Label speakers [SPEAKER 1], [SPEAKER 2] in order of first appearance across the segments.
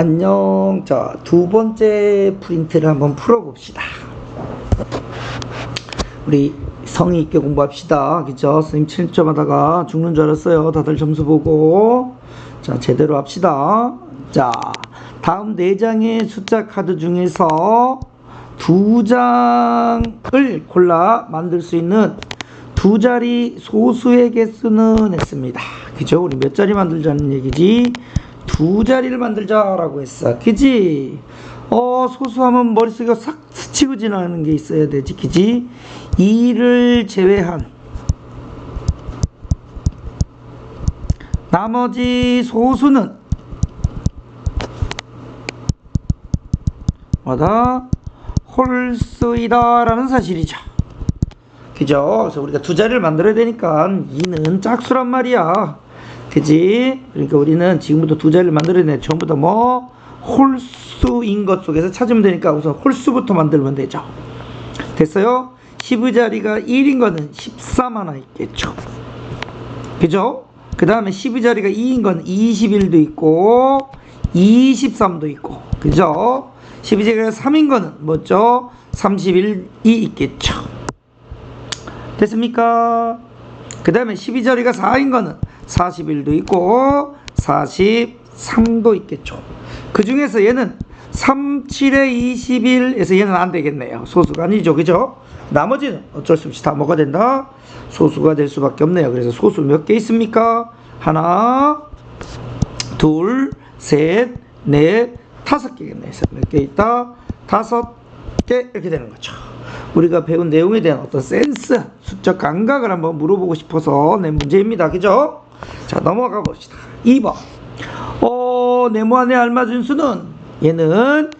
[SPEAKER 1] 안녕. 자, 두 번째 프린트를 한번 풀어봅시다. 우리 성의 있게 공부합시다. 그죠? 선생님 7점 하다가 죽는 줄 알았어요. 다들 점수 보고. 자, 제대로 합시다. 자, 다음 네 장의 숫자 카드 중에서 두 장을 골라 만들 수 있는 두 자리 소수의 개수는 했습니다. 그죠? 우리 몇 자리 만들자는 얘기지? 두 자리를 만들자라고 했어. 그지? 어, 소수하면 머릿속에 싹 스치고 지나가는 게 있어야 되지. 그지? 2를 제외한 나머지 소수는 뭐다? 홀수이다 라는 사실이죠. 그죠? 그래서 우리가 두 자리를 만들어야 되니까 2는 짝수란 말이야. 그지? 그러니까 우리는 지금부터 두 자리를 만들어야 돼. 전부 다 뭐? 홀수인 것 속에서 찾으면 되니까 우선 홀수부터 만들면 되죠. 됐어요? 10의 자리가 1인 거는 13 하나 있겠죠. 그죠? 그 다음에 10의 자리가 2인 건 21도 있고 23도 있고 그죠? 10의 자리가 3인 거는 뭐죠? 31이 있겠죠. 됐습니까? 그 다음에 12자리가 4인 거는 41도 있고 43도 있겠죠. 그 중에서 얘는 3, 7에 21에서 얘는 안 되겠네요. 소수가 아니죠. 그죠? 나머지는 어쩔 수 없이 다 뭐가 된다? 소수가 될 수밖에 없네요. 그래서 소수 몇 개 있습니까? 하나, 둘, 셋, 넷, 다섯 개겠네요. 몇개 있다? 다섯 개 이렇게 되는 거죠. 우리가 배운 내용에 대한 어떤 센스, 수적 감각을 한번 물어보고 싶어서 낸 문제입니다. 그죠? 자, 넘어가 봅시다. 2번. 어, 네모안에 알맞은 수는 얘는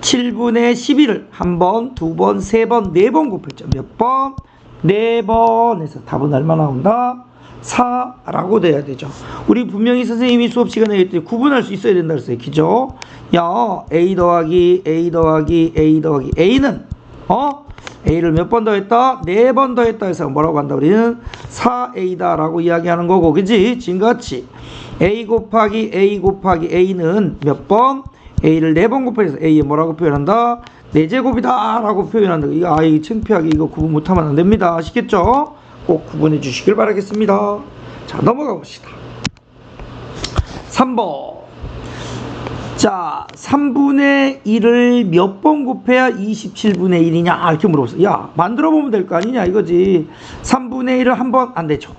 [SPEAKER 1] 7분의 11을 한 번, 두 번, 세 번, 네 번 곱했죠. 몇 번? 네 번에서 답은 얼마 나온다? 4라고 돼야 되죠. 우리 분명히 선생님이 수업 시간에 했더니 구분할 수 있어야 된다 그랬어요. 그죠? 야, A 더하기 A 더하기 A 더하기 A는 어? A를 몇 번 더 했다? 네 번 더 했다 해서 뭐라고 한다? 우리는 4A다 라고 이야기하는 거고, 그지? 지금같이 A 곱하기 A 곱하기 A는 몇 번? A를 네 번 곱해서 A에 뭐라고 표현한다? 네 제곱이다 라고 표현한다. 이거 아이 창피하게 이거 구분 못하면 안 됩니다. 아시겠죠? 꼭 구분해 주시길 바라겠습니다. 자, 넘어가 봅시다. 3번. 자, 3분의 1을 몇 번 곱해야 27분의 1이냐? 이렇게 물어봤어. 야, 만들어 보면 될 거 아니냐? 이거지. 3분의 1을 한 번 안 되죠.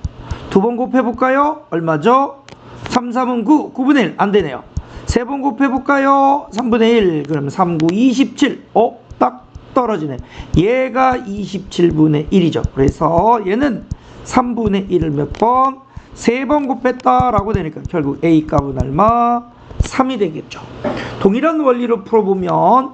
[SPEAKER 1] 두 번 곱해 볼까요? 얼마죠? 3, 3은 9, 9분의 1. 안 되네요. 세 번 곱해 볼까요? 3분의 1. 그러면 3, 9, 27. 어? 딱 떨어지네. 얘가 27분의 1이죠. 그래서 얘는 3분의 1을 몇 번? 세 번 곱했다라고 되니까 결국 A 값은 얼마? 3이 되겠죠. 동일한 원리로 풀어보면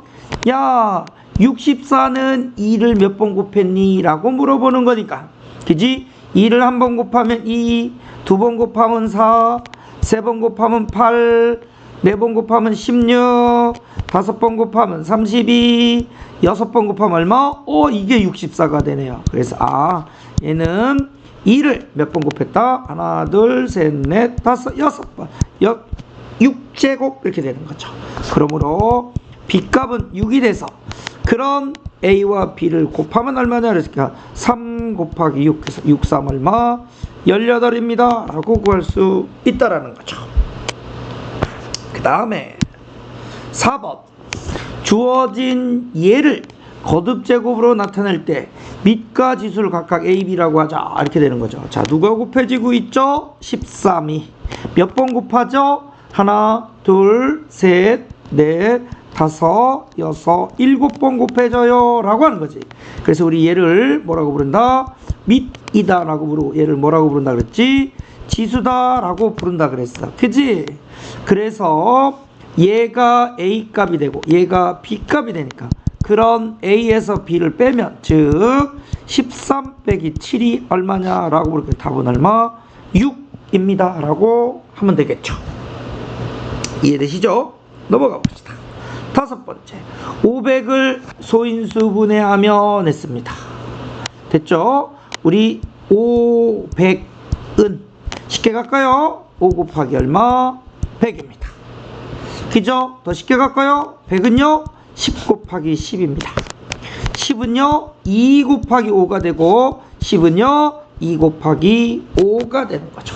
[SPEAKER 1] 야 64는 2를 몇 번 곱했니? 라고 물어보는 거니까 그지? 2를 한 번 곱하면 2, 두 번 곱하면 4, 세 번 곱하면 8, 네 번 곱하면 16, 다섯 번 곱하면 32, 여섯 번 곱하면 얼마? 어, 이게 64가 되네요. 그래서 아, 얘는 2를 몇 번 곱했다? 하나, 둘, 셋, 넷, 다섯, 여섯 번. 여, 6제곱 이렇게 되는 거죠. 그러므로 B값은 6이 돼서 그런 A와 B를 곱하면 얼마냐 그랬을까? 3 곱하기 6 해서 6, 3 얼마? 18입니다. 라고 구할 수 있다라는 거죠. 그 다음에 4번 주어진 예를 거듭 제곱으로 나타낼 때 밑과 지수를 각각 A, B라고 하자 이렇게 되는 거죠. 자 누가 곱해지고 있죠? 13이 몇 번 곱하죠? 하나, 둘, 셋, 넷, 다섯, 여섯, 일곱 번 곱해져요 라고 하는 거지. 그래서 우리 얘를 뭐라고 부른다? 밑이다 라고 부르고 얘를 뭐라고 부른다 그랬지? 지수다 라고 부른다 그랬어. 그지? 그래서 얘가 A 값이 되고 얘가 B 값이 되니까 그런 A에서 B를 빼면 즉 13 빼기 7이 얼마냐 라고 그렇게 답은 얼마? 6입니다 라고 하면 되겠죠. 이해되시죠? 넘어가 봅시다. 다섯 번째 500을 소인수 분해하면 했습니다. 됐죠? 우리 500은 쉽게 갈까요? 5 곱하기 얼마? 100입니다. 그죠? 더 쉽게 갈까요? 100은요 10 곱하기 10입니다 10은요 2 곱하기 5가 되고 10은요 2 곱하기 5가 되는 거죠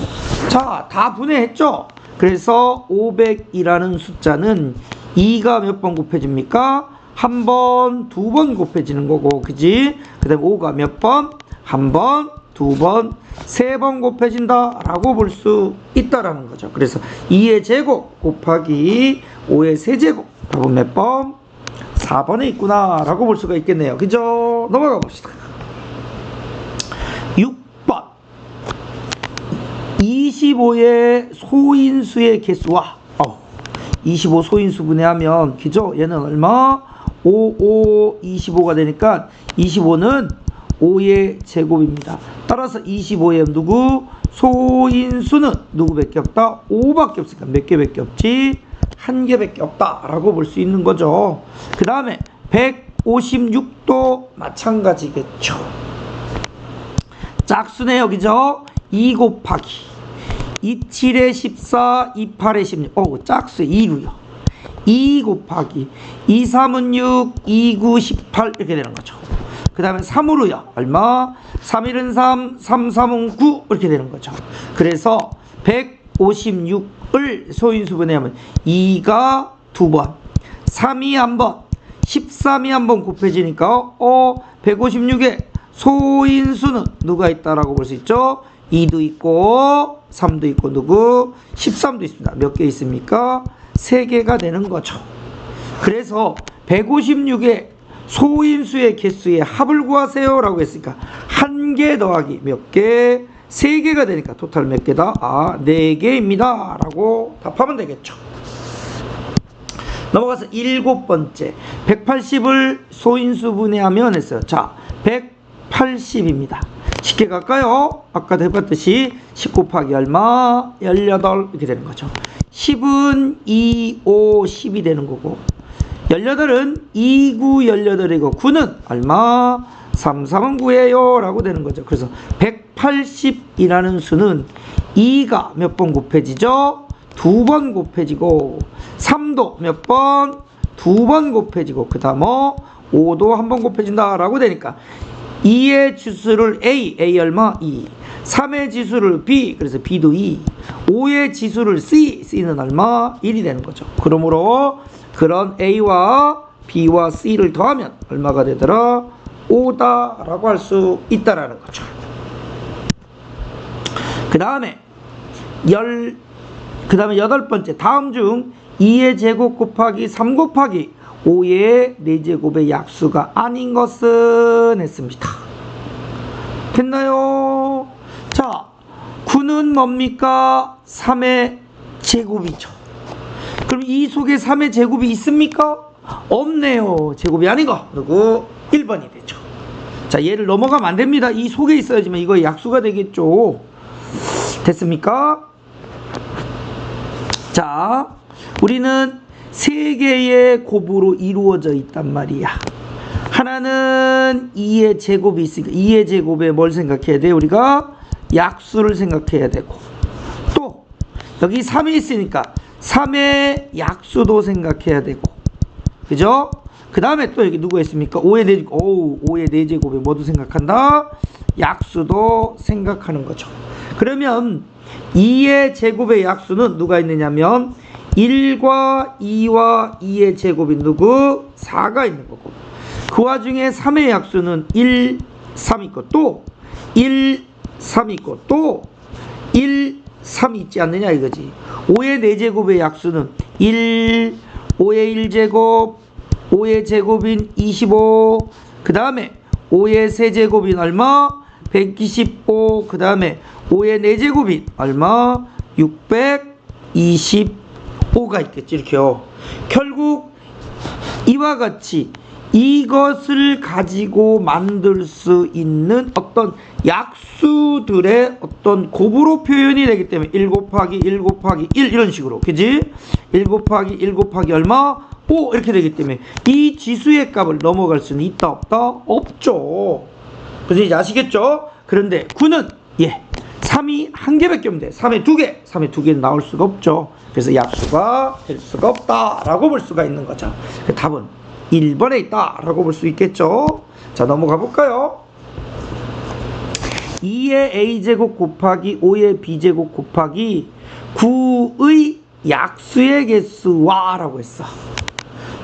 [SPEAKER 1] 자 다 분해했죠? 그래서 500이라는 숫자는 2가 몇 번 곱해집니까? 한 번, 두 번 곱해지는 거고, 그지? 그 다음에 5가 몇 번? 한 번, 두 번, 세 번 곱해진다 라고 볼 수 있다라는 거죠. 그래서 2의 제곱 곱하기 5의 세제곱 답은 몇 번? 4번에 있구나 라고 볼 수가 있겠네요. 그죠? 넘어가 봅시다. 6번 25의 소인수의 개수와 어, 25 소인수 분해하면 그죠? 얘는 얼마? 5, 5, 25가 되니까 25는 5의 제곱입니다. 따라서 25의 누구? 소인수는 누구밖에 없다? 5밖에 없으니까 몇 개밖에 없지? 한 개밖에 없다라고 볼 수 있는 거죠. 그 다음에 156도 마찬가지겠죠. 짝수네요, 그죠? 2 곱하기 27에 14, 28에 16. 어, 짝수 2구요. 2 곱하기 2, 3은 6, 2, 9, 18 이렇게 되는 거죠. 그 다음에 3으로요. 얼마? 3, 1은 3, 3, 3은 9 이렇게 되는 거죠. 그래서 156을 소인수분해 하면 2가 두 번, 3이 한 번, 13이 한번 곱해지니까 어 156에 소인수는 누가 있다라고 볼 수 있죠? 2도 있고 3도 있고 누구? 13도 있습니다. 몇 개 있습니까? 3개가 되는 거죠. 그래서 156의 소인수의 개수의 합을 구하세요 라고 했으니까 한 개 더하기 몇 개? 3개가 되니까 토탈 몇 개다? 아, 4개입니다. 라고 답하면 되겠죠. 넘어가서 일곱 번째 180을 소인수 분해하면 했어요. 자, 180입니다. 쉽게 갈까요? 아까도 해봤듯이 10 곱하기 얼마? 18 이렇게 되는 거죠. 10은 2, 5, 10이 되는 거고 18은 2, 9, 18이고 9는 얼마? 3, 3은 9예요 라고 되는 거죠. 그래서 180이라는 수는 2가 몇 번 곱해지죠? 두 번 곱해지고 3도 몇 번? 두 번 곱해지고 그 다음 5도 한 번 곱해진다 라고 되니까 2의 지수를 A, A 얼마? 2 3의 지수를 B, 그래서 B도 2 5의 지수를 C, C는 얼마? 1이 되는 거죠 그러므로 그런 A와 B와 C를 더하면 얼마가 되더라? 5다 라고 할 수 있다라는 거죠 그 다음에 열 그 다음에 여덟 번째 다음 중 2의 제곱 곱하기 3 곱하기 5의 4제곱의 약수가 아닌 것은 했습니다. 됐나요? 자, 9는 뭡니까? 3의 제곱이죠. 그럼 이 속에 3의 제곱이 있습니까? 없네요. 제곱이 아닌 거. 그리고 1번이 되죠. 자, 얘를 넘어가면 안 됩니다. 이 속에 있어야지만 이거 약수가 되겠죠. 됐습니까? 자, 우리는 세 개의 곱으로 이루어져 있단 말이야. 하나는 2의 제곱이 있으니까 2의 제곱에 뭘 생각해야 돼? 우리가 약수를 생각해야 되고 또 여기 3이 있으니까 3의 약수도 생각해야 되고 그죠? 그 다음에 또 여기 누가 있습니까? 5의 4, 오, 5의 4제곱에 뭐도 생각한다? 약수도 생각하는 거죠. 그러면 2의 제곱의 약수는 누가 있느냐면 1과 2와 2의 제곱이 누구? 4가 있는 거고 그 와중에 3의 약수는 1, 3 있고 또 1, 3 있고 또 1, 3 있지 않느냐 이거지 5의 4제곱의 약수는 1, 5의 1제곱 5의 제곱인 25 그 다음에 5의 세제곱인 얼마? 125 그 다음에 5의 4제곱인 얼마? 625가 있겠지 이렇게요 결국 이와 같이 이것을 가지고 만들 수 있는 어떤 약수들의 어떤 곱으로 표현이 되기 때문에 1 곱하기 1 곱하기 1 이런 식으로 그지? 1 곱하기 1 곱하기 얼마? 5 이렇게 되기 때문에 이 지수의 값을 넘어갈 수는 있다 없다? 없죠 그래서 이제 아시겠죠? 그런데 9는 예 3이 한 개밖에 없는데 3에 두 개, 3에 두 개는 나올 수가 없죠. 그래서 약수가 될 수가 없다라고 볼 수가 있는 거죠. 그 답은 1번에 있다라고 볼 수 있겠죠. 자 넘어가 볼까요? 2의 a제곱 곱하기 5의 b제곱 곱하기 9의 약수의 개수와 라고 했어.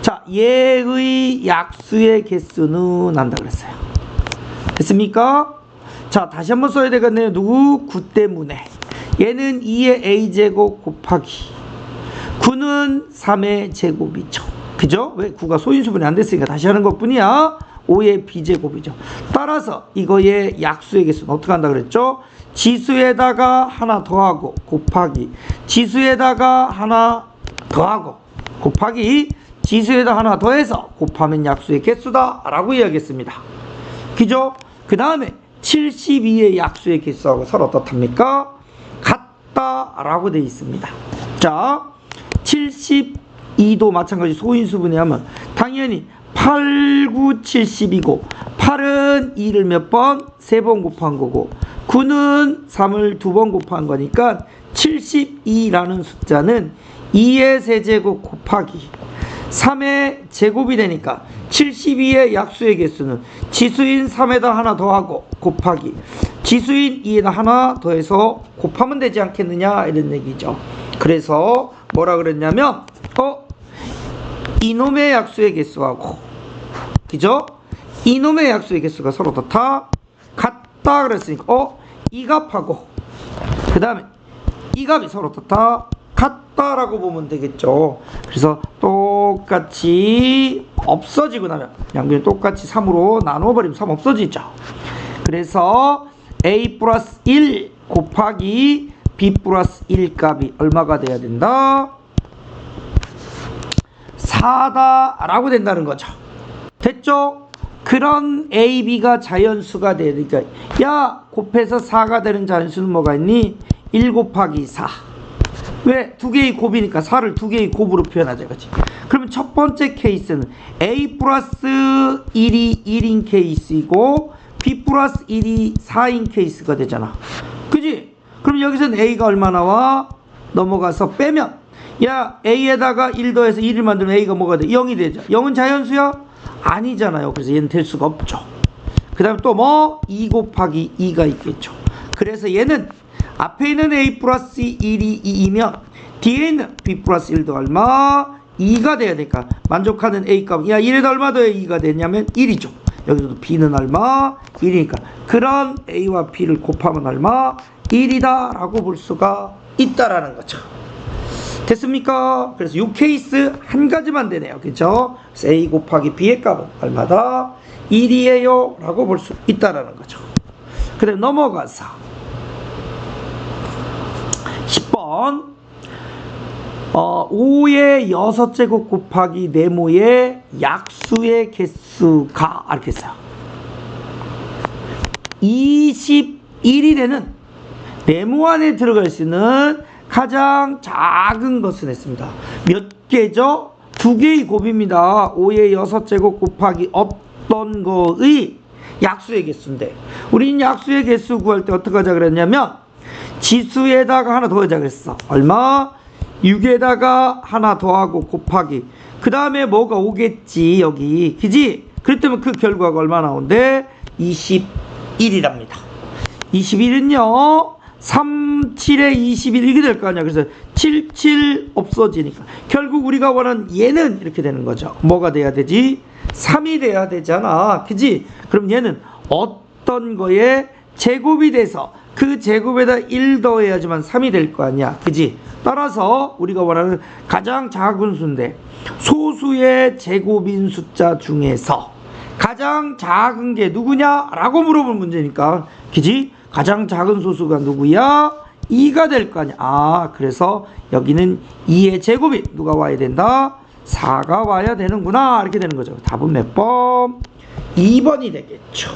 [SPEAKER 1] 자, 얘의 약수의 개수는 한다 그랬어요. 됐습니까? 자, 다시 한번 써야 되겠네요. 누구? 9 때문에. 얘는 2의 a제곱 곱하기 9는 3의 제곱이죠. 그죠? 왜 9가 소인수분이 안 됐으니까 다시 하는 것 뿐이야. 5의 b제곱이죠. 따라서 이거의 약수의 개수는 어떻게 한다 그랬죠? 지수에다가 하나 더하고 곱하기 지수에다가 하나 더하고 곱하기 지수에다 하나 더해서 곱하면 약수의 개수다 라고 이야기했습니다. 그죠? 그 다음에 72의 약수의 개수하고 서로 어떻답니까? 같다라고 되어 있습니다. 자, 72도 마찬가지 소인수 분해 하면 당연히 8, 9, 70이고 8은 2를 몇 번? 세번 곱한 거고 9는 3을 두번 곱한 거니까 72라는 숫자는 2의 세제곱 곱하기 3의 제곱이 되니까 72의 약수의 개수는 지수인 3에다 하나 더하고 곱하기 지수인 2에다 하나 더해서 곱하면 되지 않겠느냐 이런 얘기죠. 그래서 뭐라 그랬냐면 어 이놈의 약수의 개수하고 그죠? 이놈의 약수의 개수가 서로 다 같다 그랬으니까 어 이 값하고 그 다음에 이 값이 서로 다 같다라고 보면 되겠죠. 그래서 똑같이 없어지고 나면 양변이 똑같이 3으로 나눠버리면 3 없어지죠. 그래서 a 플러스 1 곱하기 b 플러스 1 값이 얼마가 돼야 된다? 4다라고 된다는 거죠. 됐죠? 그런 a, b가 자연수가 되니까 야 곱해서 4가 되는 자연수는 뭐가 있니? 1 곱하기 4 왜? 두 개의 곱이니까 4를 두 개의 곱으로 표현하자 그치? 그러면 첫 번째 케이스는 a 플러스 1이 1인 케이스이고 b 플러스 1이 4인 케이스가 되잖아 그지? 그럼 여기서는 a가 얼마 나와? 넘어가서 빼면 야 a에다가 1 더해서 1을 만들면 a가 뭐가 돼? 0이 되죠 0은 자연수야? 아니잖아요 그래서 얘는 될 수가 없죠 그 다음에 또 뭐? 2 곱하기 2가 있겠죠 그래서 얘는 앞에 있는 a 플러스 1이 2이면 뒤에 있는 b 플러스 1도 얼마? 2가 돼야 될까? 만족하는 a 값. 야, 1에다 얼마 더해 2가 됐냐면 1이죠. 여기서도 b는 얼마? 1이니까. 그런 a와 b를 곱하면 얼마? 1이다 라고 볼 수가 있다라는 거죠. 됐습니까? 그래서 이 케이스 한 가지만 되네요. 그죠? a 곱하기 b의 값은 얼마다? 1이에요. 라고 볼 수 있다라는 거죠. 그래 넘어가서 10번 어, 5의 6제곱 곱하기 네모의 약수의 개수가 했어요. 21이 되는 네모 안에 들어갈 수 있는 가장 작은 것을 했습니다. 몇 개죠? 두 개의 곱입니다. 5의 6제곱 곱하기 어떤 거의 약수의 개수인데 우리는 약수의 개수 구할 때 어떻게 하자 그랬냐면 지수에다가 하나 더하자 그랬어. 얼마? 6에다가 하나 더하고 곱하기. 그 다음에 뭐가 오겠지, 여기. 그지? 그랬더니 그 결과가 얼마 나온대? 21이랍니다. 21은요, 3, 7에 21 이게 될 거 아니야. 그래서 7, 7 없어지니까. 결국 우리가 원하는 얘는 이렇게 되는 거죠. 뭐가 돼야 되지? 3이 돼야 되잖아. 그지? 그럼 얘는 어떤 거에 제곱이 돼서 그 제곱에다 1 더해야지만 3이 될 거 아니야. 그지? 따라서 우리가 원하는 가장 작은 수인데 소수의 제곱인 숫자 중에서 가장 작은 게 누구냐? 라고 물어볼 문제니까. 그지? 가장 작은 소수가 누구야? 2가 될 거 아니야. 아, 그래서 여기는 2의 제곱이 누가 와야 된다? 4가 와야 되는구나. 이렇게 되는 거죠. 답은 몇 번? 2번이 되겠죠.